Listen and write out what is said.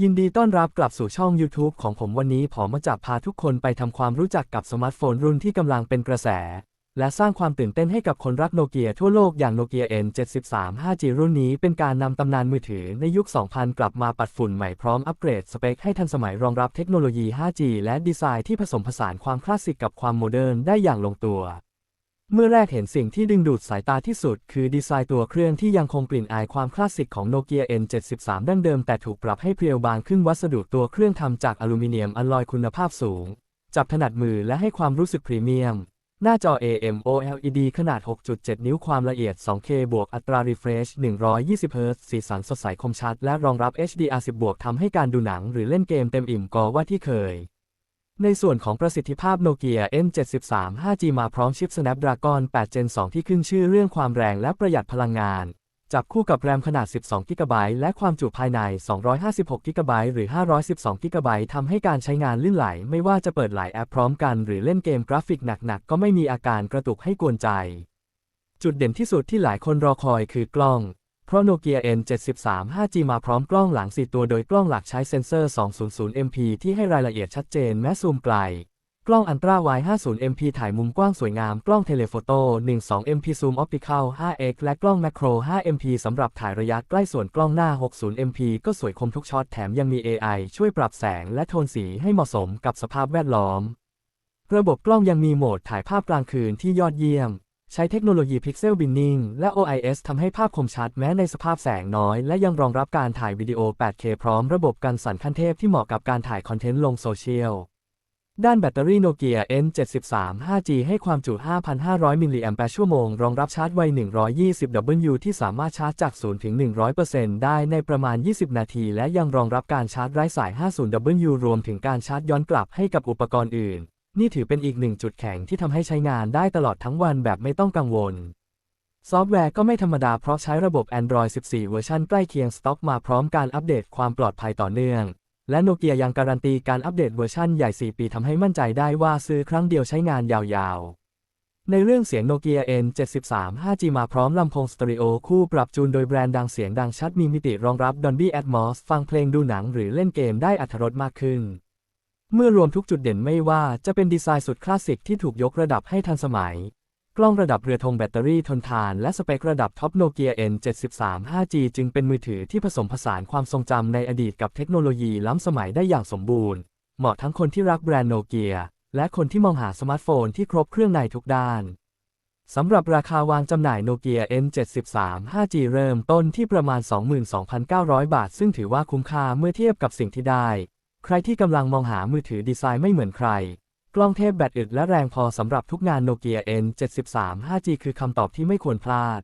ยินดีต้อนรับกลับสู่ช่อง YouTube ของผมวันนี้ผมมาจะพาทุกคนไปทำความรู้จักกับสมาร์ทโฟนรุ่นที่กำลังเป็นกระแส และสร้างความตื่นเต้นให้กับคนรักโนเกียทั่วโลกอย่างโนเกีย N73 5G รุ่นนี้เป็นการนำตำนานมือถือในยุค 2000 กลับมาปัดฝุ่นใหม่พร้อมอัปเกรดสเปคให้ทันสมัยรองรับเทคโนโลยี 5G และดีไซน์ที่ผสมผสานความคลาสสิกกับความโมเดิร์นได้อย่างลงตัว เมื่อแรกเห็นสิ่งที่ดึงดูดสายตาที่สุด คือดีไซน์ตัวเครื่องที่ยังคงกลิ่นอายความคลาสสิกของโนเกีย N73 ดั้งเดิมแต่ถูกปรับให้เพรียวบางขึ้นวัสดุตัวเครื่องทำจากอลูมิเนียมอลลอยคุณภาพสูง จับถนัดมือและให้ความรู้สึกพรีเมียม หน้าจอ AMOLED ขนาด 6.7 นิ้วความละเอียด 2K บวกอัตรา refresh 120 Hz สีสันสดใสคมชัด และรองรับ HDR10 บวกทำให้การดูหนังหรือเล่นเกมเต็มอิ่มกว่าที่เคย ในส่วนของประสิทธิภาพโนเกีย N73 5G มาพร้อมชิป Snapdragon 8 Gen 2 ที่ขึ้นชื่อเรื่องความแรงและประหยัดพลังงาน จับคู่กับแรมขนาด 12 g b และความจุภายใน 256 g b หรือ 512 g b ทำให้การใช้งานลื่นไหล ไม่ว่าจะเปิดหลายแอปพร้อมกันหรือเล่นเกมกราฟิกหนักๆ ก็ไม่มีอาการกระตุกให้กวนใจ จุดเด่นที่สุดที่หลายคนรอคอยคือกล้อง เพราะโนเกีย N73 5G มาพร้อมกล้องหลัง 4 ตัวโดยกล้องหลักใช้เซ็นเซอร์ 200 MP ที่ให้รายละเอียดชัดเจนแม้ซูมไกล กล้องอันตราไว50 MP ถ่ายมุมกว้างสวยงาม กล้องเทเลโฟโต้12 MP ซูมออปติค l 5x และกล้องแมคโคร5 MP สำหรับถ่ายระยะใกล้ส่วนกล้องหน้า 60 MP ก็สวยคมทุกช็อตแถมยังมี AI ช่วยปรับแสงและโทนสีให้เหมาะสมกับสภาพแวดล้อม ระบบกล้องยังมีโหมดถ่ายภาพกลางคืนที่ยอดเยี่ยม ใช้เทคโนโลยี Pixel Binning และ OIS ทำให้ภาพคมชัดแม้ในสภาพแสงน้อย และยังรองรับการถ่ายวิดีโอ 8K พร้อมระบบกันสั่นขั้นเทพที่เหมาะกับการถ่ายคอนเทนต์ลงโซเชียล ด้านแบตเตอรี่โนเกีย N73 5G ให้ความจุ 5,500 มิลลิแอมแปร์ชั่วโมง รองรับชาร์จไว 120W ที่สามารถชาร์จจาก 0 ถึง 100%ได้ในประมาณ 20 นาที และยังรองรับการชาร์จไร้สาย 50W รวมถึงการชาร์จย้อนกลับให้กับอุปกรณ์อื่น นี่ถือเป็นอีกหนึ่งจุดแข็งที่ทำให้ใช้งานได้ตลอดทั้งวันแบบไม่ต้องกังวล ซอฟต์แวร์ก็ไม่ธรรมดาเพราะใช้ระบบ Android 14 เวอร์ชันใกล้เคียงสต็อกมาพร้อมการอัปเดตความปลอดภัยต่อเนื่อง และโนเกียยังการันตีการอัปเดตเวอร์ชันใหญ่ 4 ปีทำให้มั่นใจได้ว่าซื้อครั้งเดียวใช้งานยาวๆ ในเรื่องเสียงโนเกีย N73 5G มาพร้อมลำโพงสเตอริโอคู่ปรับจูนโดยแบรนด์ดังเสียงดังชัดมีมิติรองรับ Dolby Atmos ฟังเพลงดูหนังหรือเล่นเกมได้อัธรสมากขึ้น เมื่อรวมทุกจุดเด่นไม่ว่าจะเป็นดีไซน์สุดคลาสสิกที่ถูกยกระดับให้ทันสมัย กล้องระดับเรือธงแบตเตอรี่ทนทานและสเปคระดับท็อปโนเกีย N73 5G จึงเป็นมือถือที่ผสมผสานความทรงจำในอดีตกับเทคโนโลยีล้ำสมัยได้อย่างสมบูรณ์ เหมาะทั้งคนที่รักแบรนด์โนเกีย และคนที่มองหาสมาร์ทโฟนที่ครบเครื่องในทุกด้านสำหรับราคาวางจำหน่ายโนเกีย N73 5G เริ่มต้นที่ประมาณ 22,900 บาท ซึ่งถือว่าคุ้มค่าเมื่อเทียบกับสิ่งที่ได้ ใครที่กำลังมองหามือถือดีไซน์ไม่เหมือนใคร กล้องเทพแบตอึดและแรงพอสำหรับทุกงานโนเกีย N73 5G คือคำตอบที่ไม่ควรพลาด